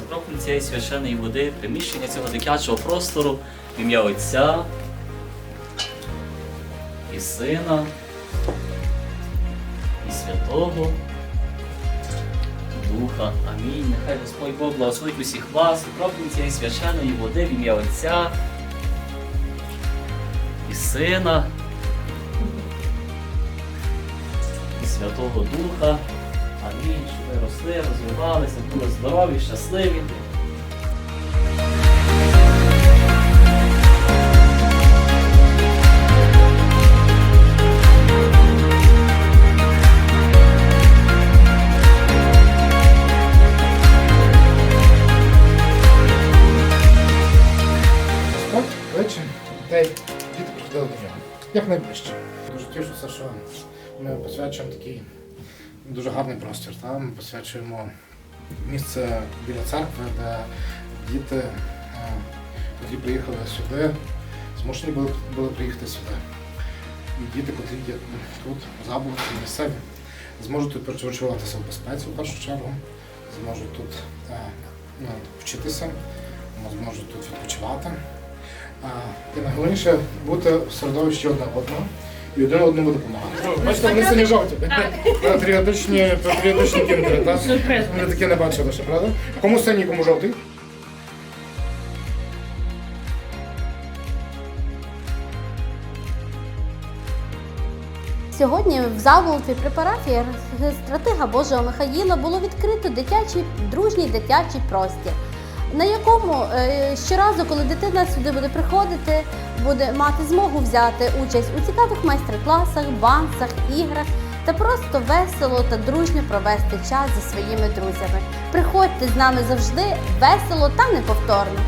покропленні цієї священної води, приміщення цього дитячого простору в ім'я Отця і Сина і Святого Духа. Амінь. Нехай Господь Бог благословить усіх вас, покропленні цієї священної води в ім'я Отця і Сина і Святого Духа. Амінь, щоб ви росли, розвивалися, були здорові, щасливі. Кличе дітей, діти приходили до нього. Як найближче. Дуже тішуся, що ми посвячуємо такий дуже гарний простір. Ми посвячуємо місце біля церкви, де діти, е, які приїхали сюди, змушені були, були приїхати сюди. І діти, котрі є тут, в місцеві, зможуть тут почуватися в безпеці в першу чергу, зможуть тут е, ну, вчитися, зможуть тут відпочивати. І найголовніше бути в середовищі одне одного і один одному допомагати. Бачите, вони сині жовті. Патріотичні, патріотичні кіндери, так? Вони таке не бачили ще, правда? Кому синій, кому жовтий? Сьогодні в Заволоті при парафії стратега Божого Михаїла було відкрито дитячий дружній дитячий простір, на якому е, щоразу, коли дитина сюди буде приходити, буде мати змогу взяти участь у цікавих майстер-класах, бансах, іграх та просто весело та дружньо провести час зі своїми друзями. Приходьте з нами завжди весело та неповторно.